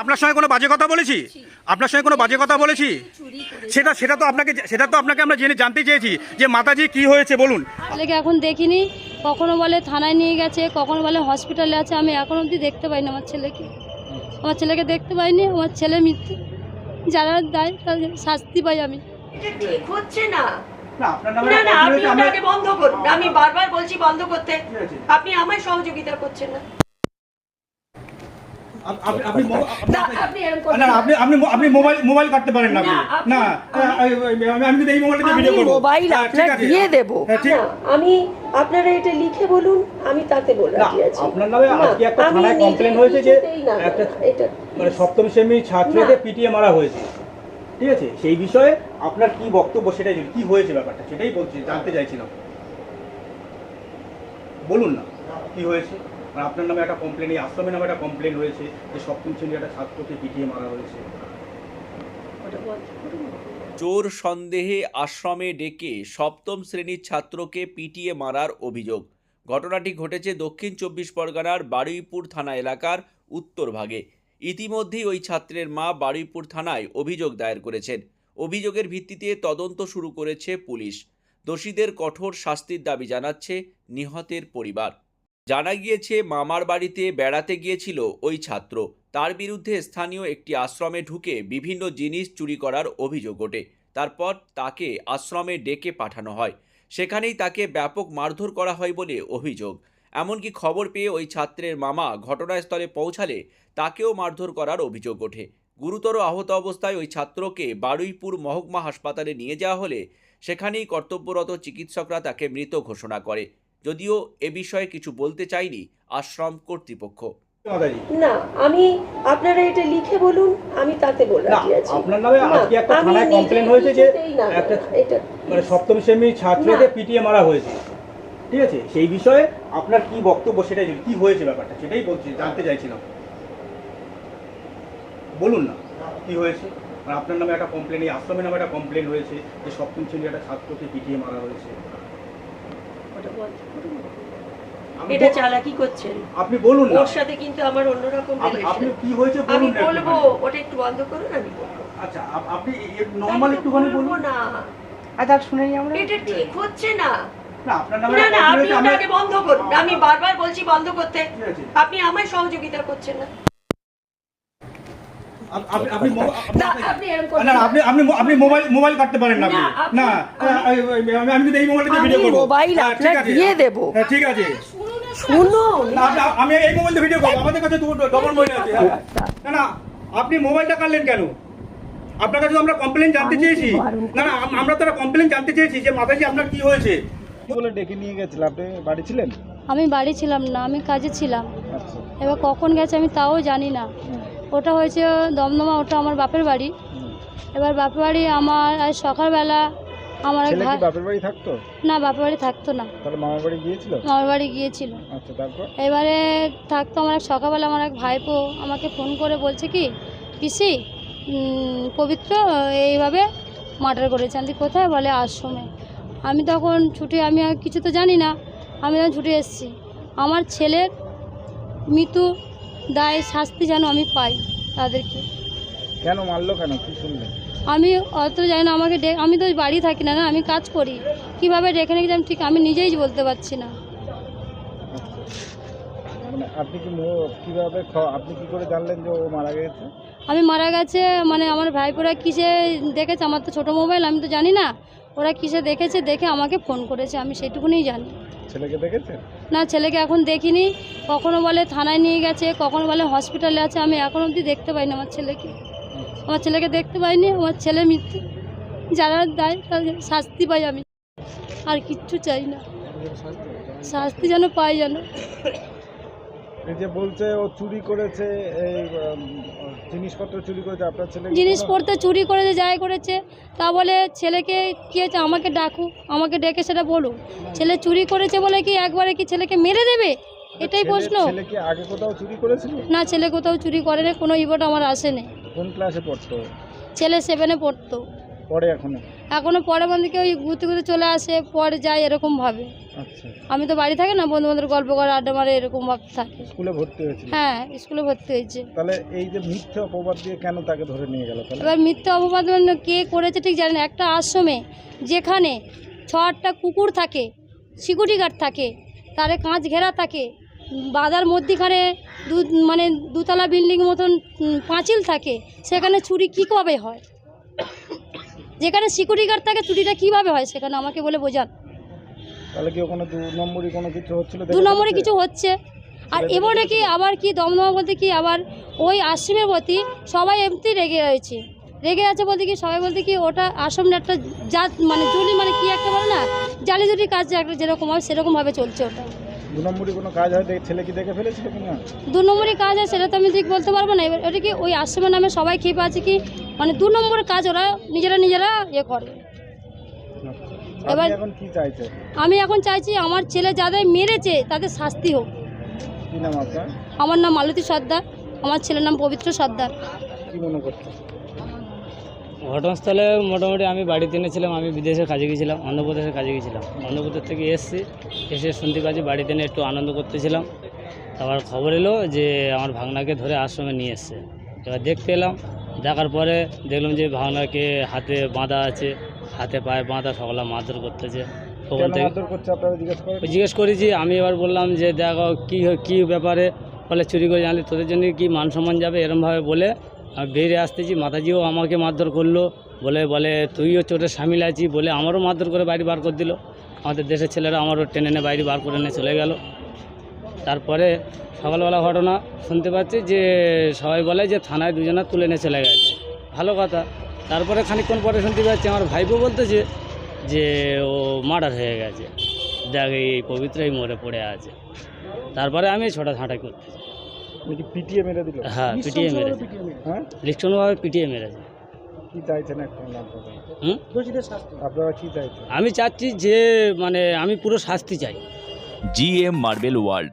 আপনার সঙ্গে কোনো বাজে কথা বলেছি? আপনার সঙ্গে কোনো বাজে কথা বলেছি? সেটা সেটা তো আপনাকে সেটা তো আপনাকে আমরা জেনে জানতে চেয়েছি যে মাতাজি কি হয়েছে বলুন। ছেলেকে এখন দেখিনি। কখনো বলে থানায় নিয়ে গেছে কখনো বলে হসপিটালে আছে। আমি এখন অবধি দেখতে পাইনি আমার ছেলেকে। আমার ছেলেকে দেখতে পাইনি আমার ছেলে মৃত্যু যারা দেয় তাদের শাস্তি পাই আমি। ঠিক হচ্ছে না। না না না আপনি ওটাকে বন্ধ করুন। আমি বারবার বলছি বন্ধ করতে। আপনি আমায় সহযোগিতা করছেন না। আপনি মোবাইল মোবাইল কাটতে পারেন না না, আমি আমি এই মোবাইলটা ভিডিও আমি করব। মোবাইল হ্যাঁ, আপনার দিয়ে দেব। হ্যাঁ, আমি আপনারা এটা লিখে বলুন আমি তাতে বলে রাজি আছি। আপনার নামে আজকে একটা থানায় নিজে হয়েছে যে একটা মানে সপ্তম শ্রেণি ছাত্রকে পিটিয়ে মারা হয়েছে। ঠিক আছে? সেই বিষয়ে আপনার কি বক্তব্য সেটাই। কি হয়েছে ব্যাপারটা? সেটাই বলছি জানতে চাইছিলাম। বলুন না কি হয়েছে? আর আপনার নামে একটা কমপ্লেন এই আশ্রমের নামে একটা কমপ্লেন হয়েছে যে সপ্তম শ্রেণির একটা ছাত্রকে পিটিয়ে মারা হয়েছে। চোর সন্দেহে আশ্রমে ডেকে সপ্তম শ্রেণির ছাত্রকে পিটিয়ে মারার অভিযোগ। ঘটনাটি ঘটেছে দক্ষিণ চব্বিশ পরগনার বারুইপুর থানা এলাকার উত্তরভাগে ইতিমধ্যেই ওই ছাত্রের মা বারুইপুর থানায় অভিযোগ দায়ের করেছেন। অভিযোগের ভিত্তিতে তদন্ত শুরু করেছে পুলিশ। দোষীদের কঠোর শাস্তির দাবি জানাচ্ছে নিহতের পরিবার। জানা গিয়েছে, মামার বাড়িতে বেড়াতে গিয়েছিল ওই ছাত্র। তার বিরুদ্ধে স্থানীয় একটি আশ্রমে ঢুকে বিভিন্ন জিনিস চুরি করার অভিযোগ ওঠে। তারপর তাকে আশ্রমে ডেকে পাঠানো হয়। সেখানেই তাকে ব্যাপক মারধর করা হয় বলে অভিযোগ। এমনকি খবর পেয়ে ওই ছাত্রের মামা ঘটনাস্থলে পৌঁছালে তাকেও মারধর করার অভিযোগ ওঠে। গুরুতর আহত অবস্থায় ওই ছাত্রকে বারুইপুর মহকুমা হাসপাতালে নিয়ে যাওয়া হলে সেখানেই কর্তব্যরত চিকিৎসকরা তাকে মৃত ঘোষণা করে। যদিও এ বিষয়ে কিছু বলতে চায়নি আশ্রম কর্তৃপক্ষ। না আমি আপনারা এটা লিখে বলুন আমি তাতে রাজি আছি। আপনার নামে আজকে একটা থানায় complaint হয়েছে যে একটা- মানে সপ্তম শ্রেণির ছাত্রকে পিটিয়ে মারা হয়েছে। ঠিক আছে? সেই বিষয়ে আপনার কি বক্তব্য সেটাই জানি। কি হয়েছে ব্যাপারটা সেটাই বলছি জানতে চাইছিলাম। বলুন না কি হয়েছে? আর আপনার নামে একটা কমপ্লেন এই আশ্রমের নামে একটা কমপ্লেন হয়েছে যে সপ্তম শ্রেণির একটা ছাত্রকে পিটিয়ে মারা হয়েছে ওটা বন্ধ করুন। আমি এটা চালাকি করছেন। আপনি বলুন না। ওর সাথে কিন্তু আমার অন্যরকম আপনি- আপনি কি হয়েছে আমি বলুন না বলব ওটা একটু বন্ধ করুন আমি আচ্ছা আপনি নর্মাল একটুখানি বলব না। আচ্ছা আমরা। এটা ঠিক হচ্ছে না। না না একটা না complaint আপনি ওটাকে বন্ধ করুন। আমি বারবার বলছি বন্ধ করতে। আপনি আমায় সহযোগিতা করছেন না আপ- আপনি আপনি মো- না, আপনি এরকম করবেন না না। আপনি আপনি আপনি মোবাইল মোবাইল কাটতে পারেন না আপনি। না, আমি কিন্তু এই মোবাইলটা ভিডিও করব। মোবাইল ঠিক আছে। দিয়ে দেব। ঠিক আছে। শুনুন না, আপনি- আমি এই মোবাইল দিয়ে ভিডিও করব। আমাদের কাছে ডবল মোবাইল আছে। হ্যাঁ। না না আপনি মোবাইলটা কাটলেন কেন? আপনার কাছে তো আমরা কমপ্লেন জানতে চেয়েছি। না না আমরা তো কমপ্লেন জানতে চেয়েছি যে মাতাজি আপনার কি হয়েছে? বলে ডেকে নিয়ে গেছিল। আপনি বাড়ি ছিলেন? আমি বাড়ি ছিলাম না আমি কাজে ছিলাম। আচ্ছা। এবার কখন গেছে আমি তাও জানি না। ওটা হয়েছে দমদমা ওটা আমার বাপের বাড়ি। এবার বাপের বাড়ি আমার আজ সকালবেলা আমার এক ভাই বাপের বাড়ি থাকতো? না বাপের বাড়ি থাকতো না। তাহলে মামার বাড়ি গিয়েছিল? মামার বাড়ি গিয়েছিল। আচ্ছা তারপর? এবারে থাকতো আমার এক সকালবেলা আমার এক ভাইপো আমাকে ফোন করে বলছে কি পিসি পবিত্র এইভাবে মার্ডার করেছে। আমি কোথায়? বলে আশ্রমে। আমি তখন ছুটে আমি কিছু তো জানি না আমি তখন ছুটে এসেছি আমার ছেলের মৃত্যু দায় শাস্তি যেন আমি পাই তাদেরকে। কেন মারলো কেন? কি শুনলেন আমি অত জানি না আমাকে আমি তো বাড়ি থাকি না না আমি কাজ করি। কীভাবে ডেকে রেখেছি আমি ঠিক আমি নিজেই বলতে পারছি না। মানে আপনি কি কীভাবে আপনি কি করে জানলেন যে ও মারা গেছে? আমি মারা গেছে মানে আমার ভাইপোরা কিসে দেখেছে? আমার তো ছোটো মোবাইল আমি তো জানি না। ওরা কিসে দেখেছে দেখে আমাকে ফোন করেছে আমি সেটুকুনি জানি। ছেলেকে দেখেছেন? না, ছেলেকে এখন দেখিনি। কখনো বলে থানায় নিয়ে গেছে, কখনো বলে হসপিটালে আছে, আমি এখন অবধি দেখতে পাইনি আমার ছেলেকে। আমার ছেলেকে দেখতে পাইনি, আমার ছেলে মৃত্যু। যারা দেয় তাদের শাস্তি পাই আমি। আর কিচ্ছু চাই না। শাস্তি যেন পাই যেন। যে বলছে ও চুরি করেছে এই জিনিসপত্র চুরি করেছে আপনার ছেলে জিনিসপত্র চুরি করেছে যাই করেছে তা বলে ছেলেকে কি হয়েছে আমাকে ডাকুক আমাকে ডেকে সেটা বলুক ছেলে চুরি করেছে বলে কি একবারে কি ছেলেকে মেরে দেবে? এটাই প্রশ্ন। ছেলে কি আগে কোথাও চুরি করেছিল? না ছেলে কোথাও চুরি করে না কোনো ইভোট আমার আসেনি। কোন ক্লাসে পড়তো? ছেলে সেভেনে পড়তো। পড়ে এখনও? এখনও পরে বন্ধুকে ওই ঘুরতে ঘুরতে চলে আসে পরে যায় এরকমভাবে আচ্ছা। আমি তো বাড়ি থাকি না বন্ধু বান্ধব গল্প করে আড্ডা মারে এরকম ভাবে থাকে। স্কুলে ভর্তি হয়েছিল? হ্যাঁ স্কুলে ভর্তি হয়েছে। তাহলে এই যে মিথ্যে অপবাদ দিয়ে কেন তাকে ধরে নিয়ে গেল তাহলে? এবার মিথ্যা অপবাদ মানে কে করেছে ঠিক জানি না। একটা আশ্রমে যেখানে ছ আটটা কুকুর থাকে সিকিউরিটি গার্ড থাকে তারে কাঁচ ঘেরা থাকে বাজার মধ্যিখানে দু মানে দুতলা বিল্ডিং মতন পাঁচিল থাকে সেখানে চুরি কী কবে হয়? যেখানে সিকিউরিটি গার্ড থাকে চুরিটা কীভাবে হয় সেখানে আমাকে বলে বোঝান। তাহলে কি ওখানে দু নম্বরই কোনো কিছু হচ্ছিল? দু নম্বরে কিছু হচ্ছে। আর এবারে কি আবার কি দমদমা বলতে কি আবার ওই আশ্রমের প্রতি সবাই এমনি রেগে রয়েছে। রেগে আছে বলতে কি সবাই বলতে কি ওটা আশ্রমটা একটা জাত মানে জুলি মানে কি একটা বলে না জালি জুলি কাজ একটা যেরকম হয় সেরকমভাবে চলছে ওটা। দু নম্বরই কোনো কাজ হয়? ছেলে কি দেখে ফেলেছিল কি না দু নম্বরই কাজ আছে সেটা তো আমি ঠিক বলতে পারব না। এবার ওটা কি ওই আশ্রমের নামে সবাই খেপে আছে কি মানে দু নম্বরের কাজ ওরা নিজেরা নিজেরা ইয়ে করে। এবার- এখন কি চাইছে আমি এখন চাইছি আমার ছেলে যাদের মেরেছে তাদের শাস্তি হোক। কি নাম আপনার? আমার নাম মালতী সর্দার আমার ছেলের নাম পবিত্র সর্দার। ঘটনাস্থলে মোটামুটি আমি বাড়িতে এনেছিলাম আমি বিদেশে কাজে গেছিলাম অন্ধ্রপ্রদেশে কাজে গেছিলাম। অন্ধ্রপ্রদেশ থেকে এসেছি এসে শুনতে পাচ্ছি বাড়িতে এনে একটু আনন্দ করতেছিলাম। তারপর খবর এলো যে আমার ভাগনাকে ধরে আশ্রমে নিয়ে এসছে। এবার দেখতে এলাম দেখার পরে দেখলাম যে ভাগনাকে হাতে বাঁধা আছে হাতে পায়ে বাঁধা সকলা মারধর করতেছে। থেকে জিজ্ঞেস করেছি আমি এবার বললাম যে দেখো কী কী ব্যাপারে? বলে চুরি করে জানলে তোদের জন্য কি মান সম্মান যাবে? এরমভাবে বলে আমি বেরিয়ে আসতেছি মাতাজিও আমাকে মারধর করল। বলে বলে তুইও চোটের সামিল আছি বলে আমারও মারধর করে বাড়ি বার করে দিল। আমাদের দেশের ছেলেরা আমারও টেনে এনে বাইরে বার করে নিয়ে চলে গেল। তারপরে সকালবেলা ঘটনা শুনতে পাচ্ছি যে সবাই বলে যে থানায় দুজনা তুলে নিয়ে চলে গেছে। ভালো কথা। তারপরে খানিকক্ষণ পরে শুনতে পাচ্ছি আমার ভাইপো বলতেছে যে ও মার্ডার হয়ে গেছে। দেখ এই পবিত্রই মরে পড়ে আছে। তারপরে আমি ছোটা ছাঁটাই করতে পিটিয়ে মেরে দিল? হ্যাঁ পিটিয়ে মেরেছে। হ্যাঁ? লিখনভাবে পিটিয়ে মেরেছে। চাইছেন আমি চাচ্ছি যে মানে আমি পুরো শাস্তি চাই। GM marble world.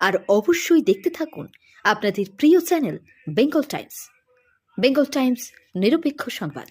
আর অবশ্যই দেখতে থাকুন আপনাদের প্রিয় channel Bengal Times. Bengal Times নিরপেক্ষ সংবাদ।